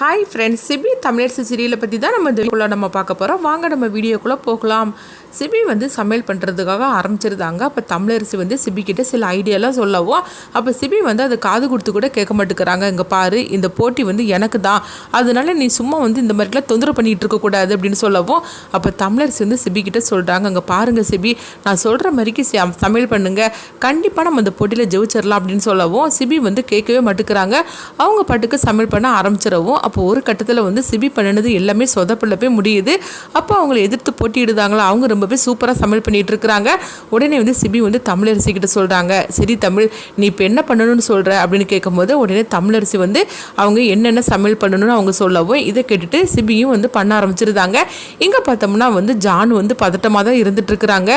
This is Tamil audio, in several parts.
ஹாய் ஃப்ரெண்ட்ஸ் சிபி தமிழரசு சீரியலை பற்றி தான் நம்ம இந்த நம்ம பார்க்க போகிறோம் வாங்க நம்ம வீடியோக்குள்ளே போகலாம். சிபி வந்து சமையல் பண்ணுறதுக்காக ஆரம்பிச்சிருந்தாங்க. அப்போ தமிழரசி வந்து சிபி கிட்ட சில ஐடியாலாம் சொல்லவும் அப்போ சிபி வந்து அதை காது கொடுத்து கூட கேட்க மாட்டேங்கிறாங்க. இங்கே பாரு இந்த போட்டி வந்து எனக்கு தான் அதனால நீ சும்மா வந்து இந்த மாதிரிலாம் தொந்தரவு பண்ணிகிட்டு இருக்கக்கூடாது அப்படின்னு சொல்லவும் அப்போ தமிழரசி வந்து சிபி கிட்ட சொல்கிறாங்க அங்கே பாருங்கள் சிபி நான் சொல்கிற மாதிரிக்கு சமையல் பண்ணுங்க. கண்டிப்பாக நம்ம இந்த போட்டியில் ஜெயிச்சிடலாம் அப்படின்னு சொல்லவும் சிபி வந்து கேட்கவே மாட்டேங்கிறாங்க. அவங்க பாட்டுக்கு சமையல் பண்ண ஆரம்பிச்சிடவும் அப்போ ஒரு கட்டத்தில் வந்து சிபி பண்ணினது எல்லாமே சொதப்பில் போய் முடியுது. அப்போ அவங்கள எதிர்த்து போட்டியிடுதாங்களா? அவங்க ரொம்பவே சூப்பராக சமையல் பண்ணிகிட்டு இருக்கிறாங்க உடனே வந்து சிபி வந்து தமிழரசி கிட்ட சொல்கிறாங்க சரி தமிழ் நீ இப்போ என்ன பண்ணணும்னு சொல்கிற அப்படின்னு கேட்கும்போது உடனே தமிழரசி வந்து அவங்க என்னென்ன சமையல் பண்ணணும்னு அவங்க சொல்லவும் இதை கேட்டுட்டு சிபியும் வந்து பண்ண ஆரம்பிச்சிருந்தாங்க இங்கே பார்த்தோம்னா வந்து ஜான் வந்து பதட்டமாக தான் இருந்துட்டு இருக்கிறாங்க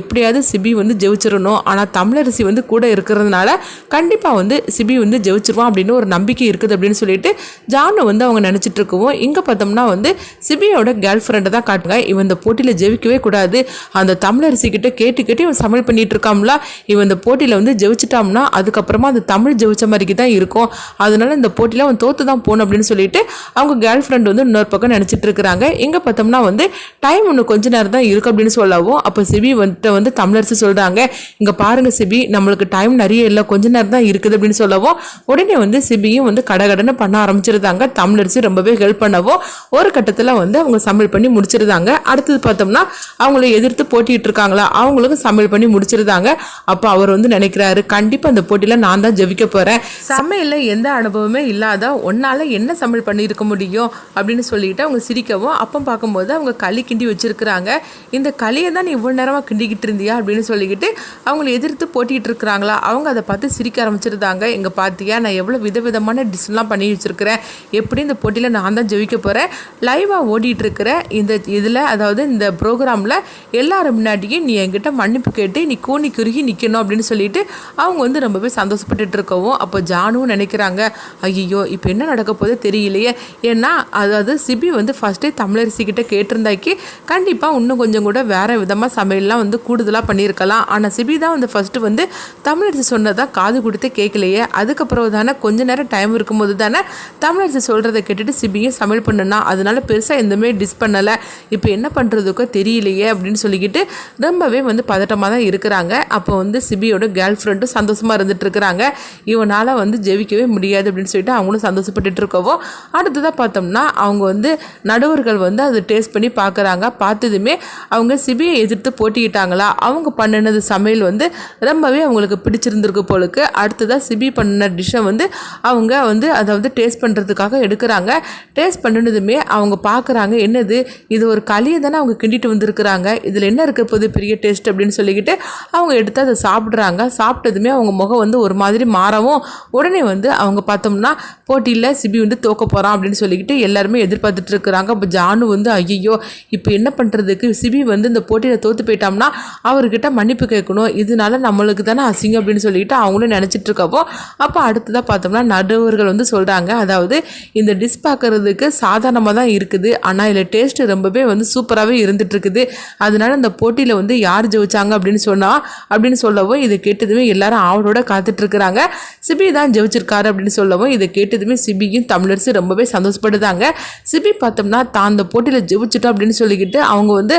எப்படியாவது சிபி வந்து ஜெயிச்சிடணும். ஆனால் தமிழரசி வந்து கூட இருக்கிறதுனால கண்டிப்பாக வந்து சிபி வந்து ஜெயிச்சிருவான் அப்படின்னு ஒரு நம்பிக்கை இருக்குது அப்படின்னு சொல்லிட்டு ஜானு வந்து வந்து அவங்க நினச்சிட்டு இருக்கவும் இங்கே பார்த்தோம்னா வந்து சிபியோட கேர்ள் ஃப்ரெண்டை தான் காட்டுங்க. இவன் இந்த போட்டியில் ஜெயிக்கவே கூடாது. அந்த தமிழரசி கிட்ட கேட்டு கேட்டு இவன் சமையல் பண்ணிட்டு இருக்காம்ல இவன் இந்த போட்டியில் வந்து ஜெயிச்சிட்டாம்னா அதுக்கப்புறமா அந்த தமிழ் ஜெயிச்ச மாதிரிக்கு தான் இருக்கும். அதனால இந்த போட்டியில் அவன் தோத்து தான் போகணும் அப்படின்னு சொல்லிட்டு அவங்க கேர்ள் ஃப்ரெண்ட் வந்து இன்னொரு பக்கம் நினச்சிட்டு இருக்கிறாங்க இங்கே பார்த்தோம்னா வந்து டைம் ஒன்று கொஞ்ச நேரம் தான் இருக்கு அப்படின்னு சொல்லவும் அப்போ சிபி வந்துட்டு வந்து தமிழரசு சொல்கிறாங்க இங்கே பாருங்கள் சிபி நம்மளுக்கு டைம் நிறைய இல்லை கொஞ்ச நேரம் தான் இருக்குது அப்படின்னு சொல்லவும் உடனே வந்து சிபியும் வந்து கடகடன்னு பண்ண ஆரம்பிச்சிருந்தாங்க. தமிழரசி ரொம்பவே ஹெல்ப் பண்ணவும் ஒரு கட்டத்தில் வந்து அவங்க சமையல் பண்ணி முடிச்சிருந்தாங்க. அடுத்தது பார்த்தோம்னா அவங்கள எதிர்த்து போட்டிட்டு இருக்காங்களா? அவங்களுக்கும் சமையல் பண்ணி முடிச்சிருந்தாங்க. அப்போ அவர் வந்து நினைக்கிறாரு கண்டிப்பாக அந்த போட்டியில் நான் தான் ஜெபிக்க போகிறேன் சமையலில் எந்த அனுபவமே இல்லாத ஒன்னால் என்ன சமையல் பண்ணியிருக்க முடியும்? அப்படின்னு சொல்லிட்டு அவங்க சிரிக்கவும் அப்போ பார்க்கும்போது அவங்க களி கிண்டி வச்சுருக்குறாங்க. இந்த களியை தான் நீ இவ்வளோ நேரமாக கிண்டிக்கிட்டு இருந்தியா? அப்படின்னு சொல்லிக்கிட்டு அவங்கள எதிர்த்து போட்டிகிட்டு இருக்கிறாங்களா? அவங்க அதை பார்த்து சிரிக்க ஆரம்பிச்சிருந்தாங்க. இங்கே பார்த்தியா நான் எவ்வளோ விதவிதமான டிஷ்லாம் பண்ணி வச்சுருக்கிறேன். எப்படி இந்த போட்டியில் நான் தான் ஜெயிக்க போகிறேன் லைவாக ஓடிட்டுருக்கிற இந்த இதில் அதாவது இந்த ப்ரோக்ராமில் எல்லாரும் முன்னாடியும் நீ என்கிட்ட மன்னிப்பு கேட்டு நீ கூனி குறுகி நிற்கணும் அப்படின்னு சொல்லிட்டு அவங்க வந்து ரொம்பவே சந்தோஷப்பட்டுட்டு இருக்கவும் அப்போ ஜானுவும் நினைக்கிறாங்க ஐயோ இப்போ என்ன நடக்க போதோ தெரியலையே. ஏன்னா அதாவது சிபி வந்து ஃபஸ்ட்டே தமிழரசிக்கிட்ட கேட்டிருந்தாக்கி கண்டிப்பாக இன்னும் கொஞ்சம் கூட வேறு விதமாக சமையல்லாம் வந்து கூடுதலாக பண்ணியிருக்கலாம். ஆனால் சிபி தான் வந்து ஃபஸ்ட்டு வந்து தமிழரசி சொன்னதா காது கொடுத்து கேட்கலையே அதுக்கப்புறம் தானே கொஞ்ச நேரம் டைம் இருக்கும்போது தானே தமிழரசி சொல்கிறத கேட்டுட்டு சிபியும் சமையல் பண்ணுனா அதனால பெருசாக எதுவுமே டிஸ் பண்ணலை. இப்போ என்ன பண்ணுறதுக்கோ தெரியலையே அப்படின்னு சொல்லிக்கிட்டு ரொம்பவே வந்து பதட்டமாக தான் இருக்கிறாங்க. அப்போ வந்து சிபியோட கேர்ள் ஃப்ரெண்டும் சந்தோஷமாக இருந்துட்டு இருக்கிறாங்க. இவனால் வந்து ஜெயிக்கவே முடியாது அப்படின்னு சொல்லிட்டு அவங்களும் சந்தோஷப்பட்டுட்டு இருக்கவோ அடுத்ததாக பார்த்தோம்னா அவங்க வந்து நடுவர்கள் வந்து அதை டேஸ்ட் பண்ணி பார்க்குறாங்க. பார்த்ததுமே அவங்க சிபியை எதிர்த்து போட்டிக்கிட்டாங்களா அவங்க பண்ணினது சமையல் வந்து ரொம்பவே அவங்களுக்கு பிடிச்சிருந்துருக்கு போலுக்கு. அடுத்ததாக சிபி பண்ணின டிஷ்ஷை வந்து அவங்க வந்து அதை வந்து டேஸ்ட் பண்ணுறதுக்காக எடுக்கிறாங்க. டேஸ்ட் பண்ணினதுமே அவங்க பார்க்குறாங்க என்னது? இது ஒரு களியை தானே அவங்க கிண்டிட்டு வந்திருக்கிறாங்க. இதில் என்ன இருக்க போது பெரிய டேஸ்ட் அப்படின்னு சொல்லிக்கிட்டு அவங்க எடுத்து அதை சாப்பிட்றாங்க. சாப்பிட்டதுமே அவங்க முகம் வந்து ஒரு மாதிரி மாறவும் உடனே வந்து அவங்க பார்த்தோம்னா போட்டியில் சிபி வந்து தோக்க போகிறான் அப்படின்னு சொல்லிக்கிட்டு எல்லாருமே எதிர்பார்த்துட்டு இருக்கிறாங்க. அப்போ ஜானு வந்து ஐயோ இப்போ என்ன பண்ணுறதுக்கு சிபி வந்து இந்த போட்டியில் தோற்று போயிட்டோம்னா அவர்கிட்ட மன்னிப்பு கேட்கணும். இதனால நம்மளுக்கு தானே அசிங்கம் அப்படின்னு சொல்லிட்டு அவங்களும் நினச்சிட்டு இருக்கப்போ அப்போ அடுத்ததாக பார்த்தோம்னா நடுவர்கள் வந்து சொல்கிறாங்க அதாவது இந்த டிஷ் பார்க்கறதுக்கு சாதாரணமாக தான் இருக்குது. ஆனால் இதில் டேஸ்ட்டு ரொம்பவே வந்து சூப்பராகவே இருந்துகிட்ருக்குது அதனால இந்த போட்டியில் வந்து யார் ஜெயிச்சாங்க அப்படின்னு சொன்னால் அப்படின்னு சொல்லவும் இதை கேட்டதுமே எல்லாரும் ஆவலோட காத்துட்ருக்குறாங்க சிபி தான் ஜெயிச்சிருக்காரு அப்படின்னு சொல்லவும் இதை கேட்டதுமே சிபியும் தமிழரசு ரொம்பவே சந்தோஷப்படுதாங்க. சிபி பார்த்தோம்னா தான் அந்த போட்டியில் ஜெயிச்சிட்டோம் அப்படின்னு சொல்லிக்கிட்டு அவங்க வந்து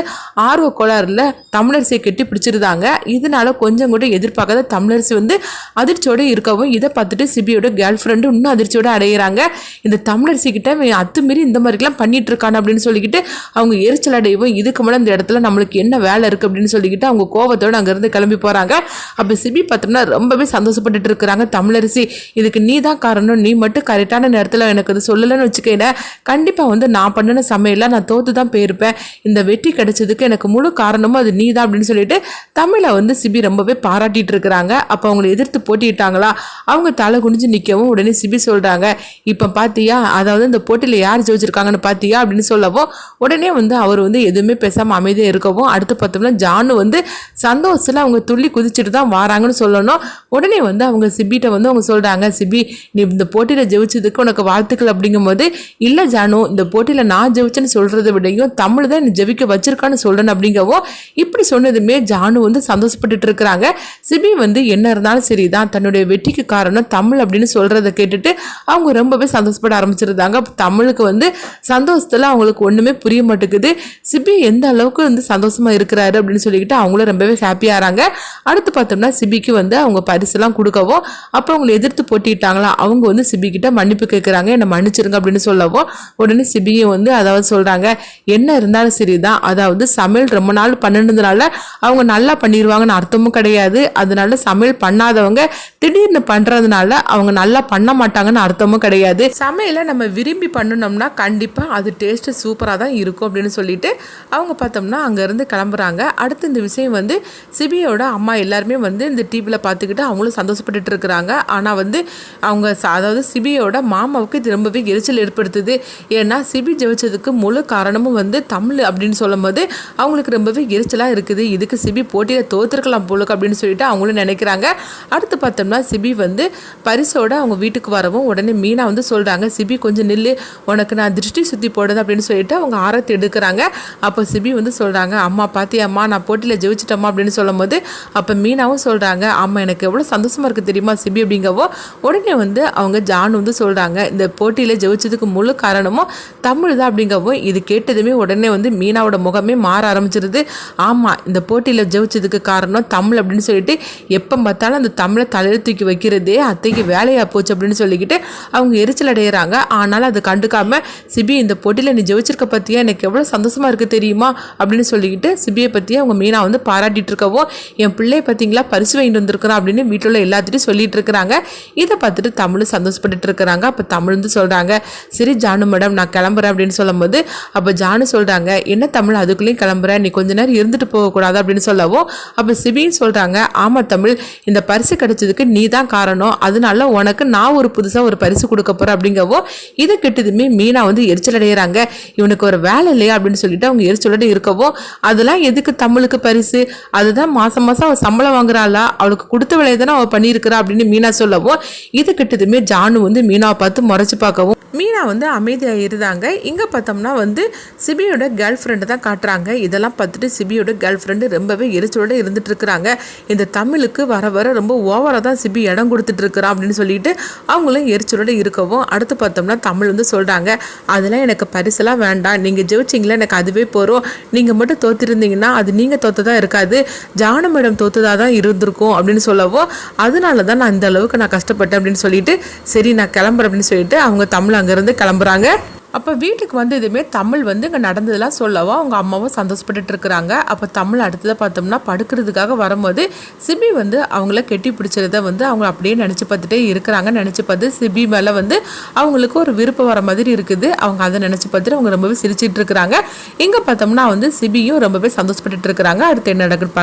ஆர்வ கோளாறுல தமிழரசியை கட்டி பிடிச்சிருந்தாங்க. இதனால கொஞ்சம் கூட எதிர்பார்க்காத தமிழரசி வந்து அதிர்ச்சியோட இருக்கவும் இதை பார்த்துட்டு சிபியோட கேர்ள் ஃப்ரெண்டு இன்னும் அதிர்ச்சியோடு அடையிறாங்க. இந்த தமிழரசிக்கிட்ட அத்துமீறி இந்த மாதிரிலாம் பண்ணிட்டு இருக்கான் அப்படின்னு சொல்லிக்கிட்டு அவங்க எரிச்சல் அடையவும் இதுக்கு மேலே இந்த இடத்துல நம்மளுக்கு என்ன வேலை இருக்குது அப்படின்னு சொல்லிக்கிட்டு அவங்க கோவத்தோடு அங்கேருந்து கிளம்பி போகிறாங்க அப்போ சிபி பார்த்தோம்னா ரொம்பவே சந்தோஷப்பட்டுட்டு இருக்கிறாங்க. தமிழரசி இதுக்கு நீ தான் காரணம் நீ மட்டும் கரெக்டான நேரத்தில் எனக்கு அது சொல்லலைன்னு வச்சுக்கேன் கண்டிப்பாக வந்து நான் பண்ணின சமையலில் நான் தோற்று தான் போயிருப்பேன். இந்த வெற்றி கிடைச்சதுக்கு எனக்கு முழு காரணமும் அது நீ தான் அப்படின்னு சொல்லிட்டு தமிழை வந்து சிபி ரொம்பவே பாராட்டிட்டு இருக்கிறாங்க. அப்போ அவங்களை எதிர்த்து போட்டிட்டாங்களா அவங்க தலை குனிஞ்சு நிற்கவும் உடனே சிபி சொல்கிறாங்க இப்போ பார்த்தியா அதாவது இந்த போட்டியில் யார் ஜெயிச்சிருக்காங்கன்னு பார்த்தியா அப்படின்னு சொல்லவும் உடனே வந்து அவர் வந்து எதுவுமே பேசாமல் அமைதியாக இருக்கவும் அடுத்து பார்த்தோம்னா ஜானு வந்து சந்தோஷத்தில் அவங்க துள்ளி குதிச்சுட்டு தான் வராங்கன்னு சொல்லணும். உடனே வந்து அவங்க சிபிகிட்ட வந்து அவங்க சொல்கிறாங்க சிபி நீ இந்த போட்டியில் ஜெயிச்சதுக்கு உனக்கு வாழ்த்துக்கள் அப்படிங்கும்போது இல்லை ஜானு இந்த போட்டியில் நான் ஜெயிச்சேன்னு சொல்கிறத விடையும் தமிழ் தான் என்னை ஜெபிக்க வச்சிருக்கான்னு சொல்கிறேன் அப்படிங்கவும் இப்படி சொன்னதுமே ஜானு வந்து சந்தோஷப்பட்டுட்டு இருக்கிறாங்க. சிபி வந்து என்ன இருந்தாலும் சரி தான் தன்னுடைய வெற்றிக்கு காரணம் தமிழ் அப்படின்னு சொல்கிறத கேட்டுட்டு அவங்க ரொம்பவே சந்தோஷப்பட ஆரம்பிச்சு காமிச்சிருந்தாங்க தமிழுக்கு வந்து சந்தோஷத்தில் அவங்களுக்கு ஒன்றுமே புரிய மாட்டேங்குது. சிபி எந்த அளவுக்கு வந்து சந்தோஷமாக இருக்கிறாரு அப்படின்னு சொல்லிக்கிட்டு அவங்களும் ரொம்பவே ஹாப்பியாகிறாங்க அடுத்து பார்த்தோம்னா சிபிக்கு வந்து அவங்க பரிசுலாம் கொடுக்கவும் அப்போ அவங்களை எதிர்த்து போட்டிட்டாங்களா அவங்க வந்து சிபிக்கிட்ட மன்னிப்பு கேட்குறாங்க என்னை மன்னிச்சிருங்க அப்படின்னு சொல்லவும் உடனே சிபியும் வந்து அதாவது சொல்கிறாங்க என்ன இருந்தாலும் சரிதான். அதாவது சமையல் ரொம்ப நாள் பண்ணினதுனால அவங்க நல்லா பண்ணிடுவாங்கன்னு அர்த்தமும் கிடையாது. அதனால சமையல் பண்ணாதவங்க திடீர்னு பண்ணுறதுனால அவங்க நல்லா பண்ண மாட்டாங்கன்னு அர்த்தமும் கிடையாது. சமையல் நம்ம விரும்பி பண்ணணும்னா கண்டிப்பாக அது டேஸ்ட்டு சூப்பராக தான் இருக்கும் அப்படின்னு சொல்லிட்டு அவங்க பார்த்தோம்னா அங்கேருந்து கிளம்புறாங்க. அடுத்து இந்த விஷயம் வந்து சிபியோட அம்மா எல்லாருமே வந்து இந்த டிவியில் பார்த்துக்கிட்டு அவங்களும் சந்தோஷப்பட்டுட்டு இருக்கிறாங்க. ஆனால் வந்து அவங்க அதாவது சிபியோட மாமாவுக்கு இது ரொம்பவே எரிச்சல் ஏற்படுத்துது. ஏன்னா சிபி ஜெயிச்சதுக்கு முழு காரணமும் வந்து தமிழ் அப்படின்னு சொல்லும்போது அவங்களுக்கு ரொம்பவே எரிச்சலாக இருக்குது. இதுக்கு சிபி போட்டியில் தோத்துருக்கலாம் போலுக்கு அப்படின்னு சொல்லிட்டு அவங்களும் நினைக்கிறாங்க. அடுத்து பார்த்தோம்னா சிபி வந்து பரிசோட அவங்க வீட்டுக்கு வரவும் உடனே மீனா வந்து சொல்கிறாங்க சிபி கொஞ்சம் நில்லு உனக்கு நான் திருஷ்டி சுற்றி போடுது அப்படின்னு சொல்லிட்டு அவங்க ஆரத்தி எடுக்கிறாங்க. அப்போ சிபி வந்து சொல்கிறாங்க அம்மா பாத்தியாம்மா நான் போட்டியில் ஜெயிச்சிட்டம்மா அப்படின்னு சொல்லும்போது அப்போ மீனாவும் சொல்கிறாங்க அம்மா எனக்கு எவ்வளோ சந்தோஷமாக இருக்குது தெரியுமா சிபி அப்படிங்கவோ உடனே வந்து அவங்க ஜான் வந்து சொல்கிறாங்க இந்த போட்டியில் ஜெயிச்சதுக்கு முழு காரணமும் தமிழ் தான் அப்படிங்கவோ இது கேட்டதுமே உடனே வந்து மீனாவோட முகமே மாற ஆரம்பிச்சிருது. ஆமாம் இந்த போட்டியில் ஜெயிச்சதுக்கு காரணம் தமிழ் அப்படின்னு சொல்லிட்டு எப்போ பார்த்தாலும் அந்த தமிழை தலையில் தூக்கி வைக்கிறதே அத்தைக்கு வேலையாக போச்சு அப்படின்னு சொல்லிக்கிட்டு அவங்க எரிச்சல் அடைகிறாங்க ஆனாலும் அதை கண்டுக்காமல் சிபி இந்த போட்டியில் நீ ஜெயிச்சிருக்க பற்றியா எனக்கு எவ்வளோ சந்தோஷமாக இருக்குது தெரியுமா? அப்படின்னு சொல்லிக்கிட்டு சிபியை பற்றி அவங்க மீனா வந்து பாராட்டிட்டு இருக்கவும் என் பிள்ளைய பார்த்தீங்களா பரிசு வாங்கிட்டு வந்திருக்கிறான் அப்படின்னு வீட்டில் உள்ள எல்லாத்திட்டையும் சொல்லிட்டு இருக்கிறாங்க. இதை பார்த்துட்டு தமிழும் சந்தோஷப்பட்டுட்டு இருக்கிறாங்க. அப்போ தமிழ் வந்து சொல்கிறாங்க சரி ஜானு மேடம் நான் கிளம்புறேன் அப்படின்னு சொல்லும்போது அப்போ ஜானு சொல்கிறாங்க என்ன தமிழ் அதுக்குள்ளேயும் கிளம்புறேன் நீ கொஞ்ச நேரம் இருந்துட்டு போகக்கூடாது அப்படின்னு சொல்லவும் அப்போ சிபின்னு சொல்கிறாங்க ஆமாம் தமிழ் இந்த பரிசு கிடைச்சதுக்கு நீ தான் காரணம். அதனால உனக்கு நான் ஒரு புதுசாக ஒரு பரிசு கொடுக்க போகிறேன் அப்படிங்கவோ இதை கிட்டதுமே மீனா வந்து எரிச்சல் அடைகிறாங்க இவனுக்கு ஒரு வேலை இல்லையா அப்படின்னு சொல்லிட்டு அவங்க எரிச்சலோட இருக்கவும் அதெல்லாம் எதுக்கு தமிழுக்கு பரிசு? அதுதான் மாதம் மாதம் அவள் சம்பளம் வாங்குறாளா? அவளுக்கு கொடுத்த வேலையை தானே அவள் பண்ணியிருக்கிறா அப்படின்னு மீனா சொல்லவும் இது கிட்டதுமே ஜானு வந்து மீனாவை பார்த்து முறைச்சு பார்க்கவும். மீனா வந்து அமைதியாக இருந்தாங்க. இங்கே பார்த்தோம்னா வந்து சிபியோட கேர்ள் ஃப்ரெண்டு தான் காட்டுறாங்க. இதெல்லாம் பார்த்துட்டு சிபியோட கேர்ள் ஃப்ரெண்டு ரொம்பவே எரிச்சலோட இருந்துட்டு இருக்கிறாங்க. இந்த தமிழுக்கு வர வர ரொம்ப ஓவராக தான் சிபி இடம் கொடுத்துட்டு இருக்கிறான் அப்படின்னு சொல்லிட்டு அவங்களும் எரிச்சலோட இருக்கவும் அடுத்து பார்த்தோம்னா தமிழ் வந்து சொல்கிறாங்க அதெல்லாம் எனக்கு பரிசெல்லாம் வேண்டாம். நீங்கள் ஜெயிச்சிங்களா? எனக்கு அதுவே போகிறோம் நீங்கள் மட்டும் தோத்திருந்தீங்கன்னா அது நீங்கள் தோத்ததாக இருக்காது. ஜான மேடம் தோத்ததாக தான் இருந்திருக்கும் அப்படின்னு சொல்லவும் அதனால தான் நான் இந்த அளவுக்கு நான் கஷ்டப்பட்டேன் அப்படின்னு சொல்லிட்டு சரி நான் கிளம்புறேன் அப்படின்னு சொல்லிட்டு அவங்க தமிழ் அங்கேருந்து கிளம்புறாங்க. அப்போ வீட்டுக்கு வந்து எதுவுமே தமிழ் வந்து இங்கே நடந்ததெல்லாம் சொல்லவும் அவங்க அம்மாவும் சந்தோஷப்பட்டுட்டு இருக்கிறாங்க அப்போ தமிழ் அடுத்ததாக பார்த்தோம்னா படுக்கிறதுக்காக வரும்போது சிபி வந்து அவங்கள கெட்டி பிடிச்சத வந்து அவங்க அப்படியே நினச்சி பார்த்துட்டே இருக்கிறாங்க. நினச்சி பார்த்து சிபி மேலே வந்து அவங்களுக்கு ஒரு விருப்பம் வர மாதிரி இருக்குது. அவங்க அதை நினச்சி பார்த்துட்டு அவங்க ரொம்பவே சிரிச்சிட்டு இருக்கிறாங்க இங்கே பார்த்தோம்னா வந்து சிபியும் ரொம்பவே சந்தோஷப்பட்டுட்டு இருக்கிறாங்க அடுத்து என்ன நடக்குது